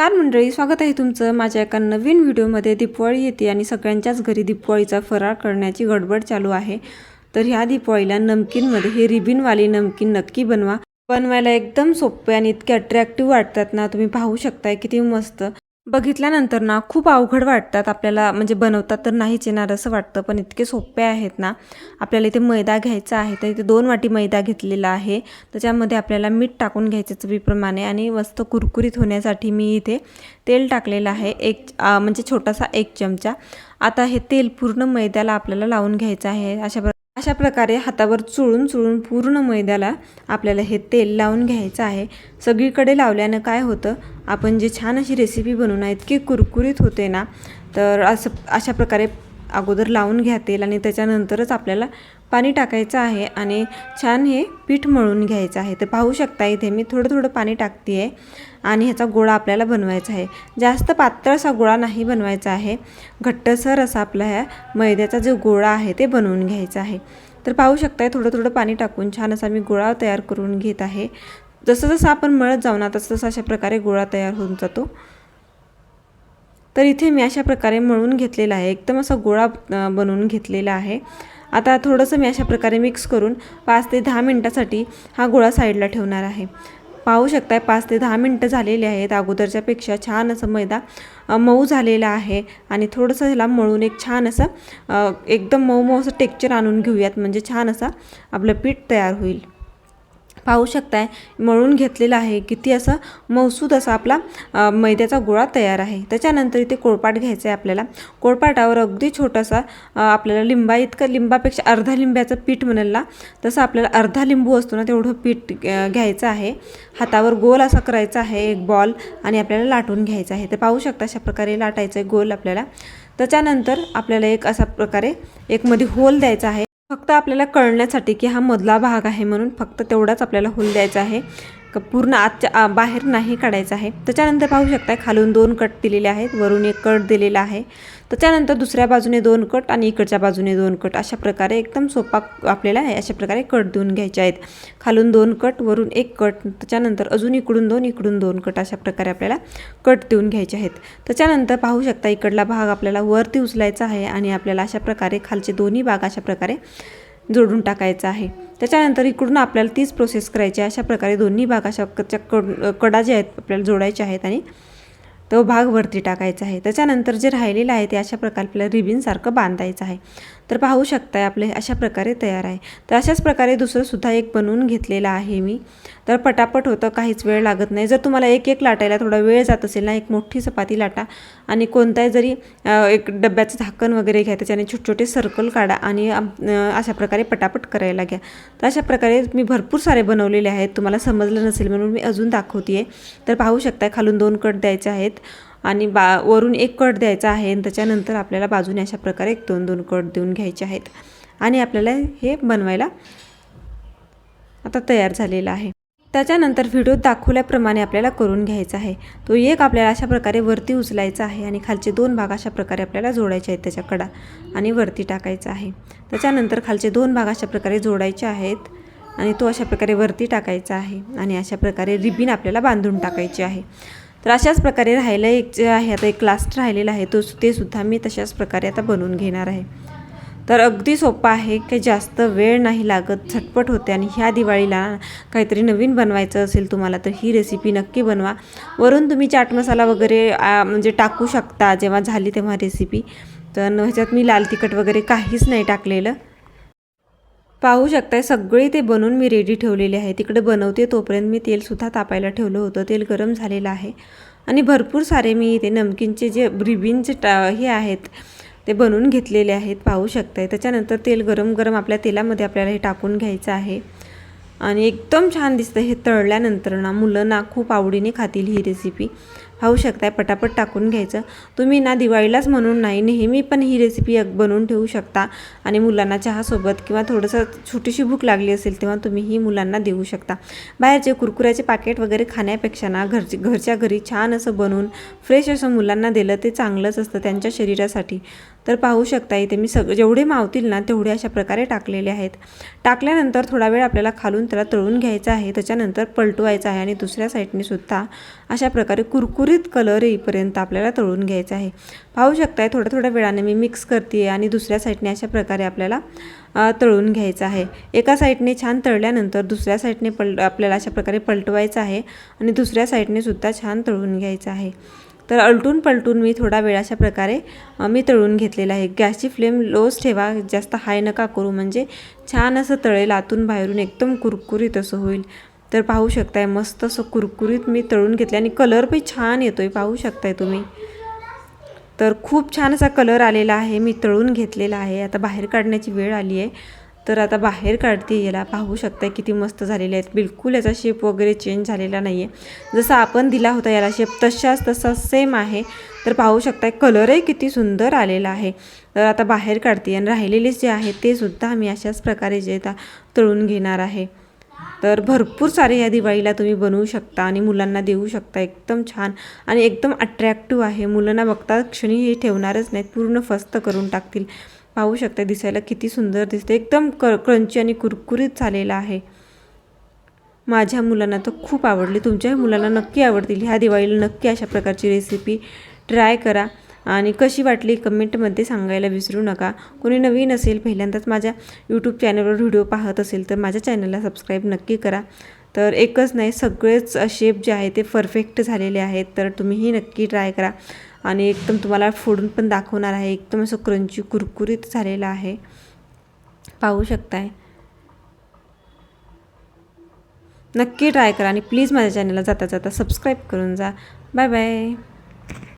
नमस्कार मंडळी स्वागत आहे तुमचं माझ्या एका नवीन व्हिडिओमध्ये. दीपावळी येते आणि सगळ्यांच्याच घरी दीपवाळीचा फराळ करण्याची गडबड चालू आहे. तर ह्या दीपावळीला नमकीनमध्ये हे रिबिनवाली नमकीन नक्की बनवा. बनवायला एकदम सोपे आणि इतके अट्रॅक्टिव्ह वाटतात ना तुम्ही पाहू शकताय किती मस्त. बघितल्यानंतर ना खूप अवघड वाटतात आपल्याला म्हणजे बनवतात तर नाहीच येणार असं वाटतं पण इतके सोपे आहेत ना. आपल्याला इथे मैदा घ्यायचा आहे तर इथे दोन वाटी मैदा घेतलेला आहे. त्याच्यामध्ये आपल्याला मीठ टाकून घ्यायचं चवीप्रमाणे आणि मस्त कुरकुरीत होण्यासाठी मी इथे तेल टाकलेलं आहे एक म्हणजे छोटासा एक चमचा. आता हे तेल पूर्ण मैद्याला आपल्याला लावून घ्यायचं आहे अशा अशा प्रकारे हातावर चुळून चुळून पूर्ण मैद्याला आपल्याला हे तेल लावून घ्यायचं आहे. सगळीकडे लावल्यानं काय होतं? आपण जे छान अशी रेसिपी बनवून इतकी कुरकुरीत होते ना तर असं अशा प्रकारे अगोदर लावून घ्या तेल आणि त्याच्यानंतरच आपल्याला पाणी टाकायचं आहे आणि छान हे पीठ मळून घ्यायचं आहे. तर पाहू शकता इथे मी थोडं थोडं पाणी टाकते आहे आणि ह्याचा गोळा आपल्याला बनवायचा आहे. जास्त पातळ असा गोळा नाही बनवायचा आहे. घट्टसर असा आपला ह्या मैद्याचा जो गोळा आहे ते बनवून घ्यायचा आहे. तर पाहू शकताय थोडं थोडं पाणी टाकून छान असा मी गोळा तयार करून घेत आहे. जसं जसं आपण मळत जाऊ ना तसं तसं अशा प्रकारे गोळा तयार होऊन जातो. तर इथे मी अशा प्रकारे मळून घेतलेला आहे. एकदम असा गोळा बनवून घेतलेला आहे. आता थोडंसं मी अशा प्रकारे मिक्स करून पाच ते दहा मिनटासाठी हा गोळा साईडला ठेवणार आहे. पाहू शकताय पाच ते दहा मिनटं झालेले आहेत. अगोदरच्यापेक्षा छान असं मैदा मऊ झालेला आहे आणि थोडंसं ह्याला मळून एक छान असं एकदम मऊ मऊ असं टेक्चर आणून घेऊयात. म्हणजे छान असा आपलं पीठ तयार होईल. पाहू शकताय. मळून घेतलेला आहे. किती असं मौसूद असा आपला मैद्याचा गोळा तयार आहे. त्याच्यानंतर इथे कोळपाट घ्यायचा आहे आपल्याला. कोळपाटावर अगदी छोटासा आपल्याला लिंबा इतकं लिंबापेक्षा अर्धा लिंब्याचं पीठ म्हणला ना तसं आपल्याला अर्धा लिंबू असतो ना तेवढं पीठ घ्यायचं आहे. हातावर गोल असा करायचा आहे एक बॉल आणि आपल्याला लाटून घ्यायचं आहे. तर पाहू शकता अशा प्रकारे लाटायचं आहे गोल आपल्याला. त्याच्यानंतर आपल्याला एक असा प्रकारे एक मध्ये होल द्यायचा आहे. फक्त आपल्याला कळण्यासाठी की हा मधला भाग आहे म्हणून फक्त तेवढाच आपल्याला होल द्यायचा आहे. पूर्ण आतच्या बाहेर नाही काढायचं आहे. त्याच्यानंतर पाहू शकताय खालून दोन कट दिलेले आहेत. वरून एक कट दिलेला आहे. त्याच्यानंतर दुसऱ्या बाजूने दोन कट आणि इकडच्या बाजूने दोन कट. अशा प्रकारे एकदम सोपा आपल्याला अशा प्रकारे कट देऊन घ्यायचे आहेत. खालून दोन कट वरून एक कट त्याच्यानंतर अजून इकडून दोन इकडून दोन कट अशा प्रकारे आपल्याला कट देऊन घ्यायचे आहेत. त्याच्यानंतर पाहू शकता इकडला भाग आपल्याला वरती उचलायचा आहे आणि आपल्याला अशा प्रकारे खालचे दोन्ही भाग अशा प्रकारे जोडून टाकायचं आहे. त्याच्यानंतर इकडून आपल्याला तीच प्रोसेस करायची आहे. अशा प्रकारे दोन्ही भाग अशा कच्या कड कडा जे आहेत आपल्याला जोडायचे आहेत आणि तो भाग वरती टाकायचा आहे. त्याच्यानंतर जे राहिलेलं आहे ते अशा प्रकारे आपल्याला रिबिनसारखं बांधायचं आहे. तर पाहू शकताय आपले अशा प्रकारे तयार आहे. तर अशाच प्रकारे दुसरंसुद्धा एक बनवून घेतलेला आहे मी. तर पटापट होतं काहीच वेळ लागत नाही. जर तुम्हाला एक एक लाटायला थोडा वेळ जात असेल ना एक मोठी चपाती लाटा आणि कोणताही जरी एक डब्याचं झाकण वगैरे घ्या त्याच्याने छोटे छोटे सर्कल काढा आणि अशा प्रकारे पटापट करायला घ्या. तर अशा प्रकारे मी भरपूर सारे बनवलेले आहेत. तुम्हाला समजलं नसेल म्हणून मी अजून दाखवते आहे तर पाहू शकताय खालून दोन कट द्यायचे आहेत. आणि बा वरून एक कट द्यायचा आहे आणि त्याच्यानंतर आपल्याला बाजूने अशा प्रकारे एक दोन दोन कट देऊन घ्यायचे आहेत. आणि आपल्याला हे बनवायला आता तयार झालेला आहे. त्याच्यानंतर व्हिडिओत दाखवल्याप्रमाणे आपल्याला करून घ्यायचा आहे. तो एक आपल्याला अशा प्रकारे वरती उचलायचा आहे आणि खालचे दोन भाग अशा प्रकारे आपल्याला जोडायचे आहेत त्याच्या कडा आणि वरती टाकायचा आहे. त्याच्यानंतर खालचे दोन भाग अशा प्रकारे जोडायचे आहेत आणि तो अशा प्रकारे वरती टाकायचा आहे आणि अशा प्रकारे रिबीन आपल्याला बांधून टाकायची आहे. तर अशाच प्रकारे राहिलं एक जे आहे आता एक लास्ट राहिलेला आहे तो ते सुद्धा मी तशाच प्रकारे आता बनवून घेणार आहे. तर अगदी सोपं आहे की जास्त वेळ नाही लागत झटपट होते आणि ह्या दिवाळीला काहीतरी नवीन बनवायचं असेल तुम्हाला तर ही रेसिपी नक्की बनवा. वरून तुम्ही चाट मसाला वगैरे म्हणजे टाकू शकता जेव्हा झाली तेव्हा रेसिपी तर ह्याच्यात मी लाल तिखट वगैरे काहीच नाही टाकलेलं. पाहू शकताय सगळी ते बनवून मी रेडी ठेवलेले आहे. तिकडे बनवते तोपर्यंत मी तेलसुद्धा तापायला ठेवलं होतं. तेल गरम झालेलं आहे. आणि भरपूर सारे मी इथे नमकीनचे जे रिबिनचे टा हे आहेत ते बनवून घेतलेले आहेत. पाहू शकताय. त्याच्यानंतर तेल गरम गरम आपल्या तेलामध्ये आपल्याला हे टाकून घ्यायचं आहे. आणि एकदम छान दिसतं हे तळल्यानंतर ना मुलं ना खूप आवडीने खातील ही रेसिपी पाहू शकताय पटापट टाकून घ्यायचं. तुम्ही ना दिवाळीलाच म्हणून नाही नेहमी पण ही रेसिपी बनवून ठेवू शकता. आणि मुलांना चहासोबत किंवा थोडंसं छोटीशी भूक लागली असेल तेव्हा तुम्ही ही मुलांना देऊ शकता. बाहेरचे कुरकुऱ्याचे पाकेट वगैरे खाण्यापेक्षा ना घरचे घरच्या घरी छान असं बनवून फ्रेश असं मुलांना दिलं ते चांगलंच असतं त्यांच्या शरीरासाठी. तर पाहू शकता इथे मी सग जेवढे मावतील ना तेवढे अशा प्रकारे टाकलेले आहेत. टाकल्यानंतर थोडा वेळ आपल्याला खालून त्याला तळून घ्यायचा आहे. त्याच्यानंतर पलटवायचं आहे आणि दुसऱ्या साईडने सुद्धा अशा प्रकारे कुरकुरीत कलर येईपर्यंत आपल्याला तळून घ्यायचं आहे. पाहू शकताय थोड्या थोड्या वेळाने मी मिक्स करते आणि दुसऱ्या साईडने अशा प्रकारे आपल्याला तळून घ्यायचं आहे. एका साईडने छान तळल्यानंतर दुसऱ्या साईडने पल आपल्याला अशा प्रकारे पलटवायचं आहे आणि दुसऱ्या साईडने सुद्धा छान तळून घ्यायचं आहे. तर अलटून पलटून मी थोडा वेळ अशा प्रकारे मी तळून घेतलेला आहे. गॅसची फ्लेम लोच ठेवा जास्त हाय नका करू. म्हणजे छान असं तळेल आतून बाहेरून एकदम कुरकुरीत असं होईल. तर पाहू शकताय मस्त असं कुरकुरीत मी तळून घेतले आणि कलर पण छान येतो आहे पाहू शकताय तुम्ही. तर खूप छान असा कलर आलेला आहे. मी तळून घेतलेला आहे. आता बाहेर काढण्याची वेळ आली आहे. तर आता बाहेर काढते याला पाहू शकताय किती मस्त झालेले आहेत. बिलकुल याचा शेप वगैरे चेंज झालेला नाही आहे जसा आपण दिला होता याला शेप तशाच तसा सेम आहे. तर पाहू शकताय कलरही किती सुंदर आलेला आहे. तर आता बाहेर काढते आणि राहिलेले जे आहे ते सुद्धा आम्ही अशाच प्रकारे जे आता तळून घेणार आहे. तर भरपूर सारे या दिवाळीला तुम्ही बनवू शकता आणि मुलांना देऊ शकता. एकदम छान आणि एकदम अट्रॅक्टिव्ह आहे. मुलांना बघता क्षणी हे ठेवणारच नाहीत. पूर्ण फस्त करून टाकतील. पाहू शकता दिसायला किती सुंदर दिसते एकदम क क्रंची आणि कुरकुरीत झालेला आहे. माझ्या मुलांना तर खूप आवडली तुमच्याही मुलांना नक्की आवडतील. ह्या दिवाळीला नक्की अशा प्रकारची रेसिपी ट्राय करा. आणि कशी वाटली कमेंटमध्ये सांगायला विसरू नका. कोणी नवीन असेल पहिल्यांदाच माझ्या यूट्यूब चॅनलवर व्हिडिओ पाहत असेल तर माझ्या चॅनलला सबस्क्राईब नक्की करा. तर एकच नाही सगळेच शेप जे आहे ते परफेक्ट झालेले आहेत तर तुम्हीही नक्की ट्राय करा. आणि एकदम तुम्हाला फोडून पण दाखवणार आहे. एकदम असं क्रंची कुरकुरीत झालेलं आहे. पाहू शकताय. नक्की ट्राय करा आणि प्लीज माझ्या चॅनलला जाता जाता सबस्क्राईब करून जा. Bye bye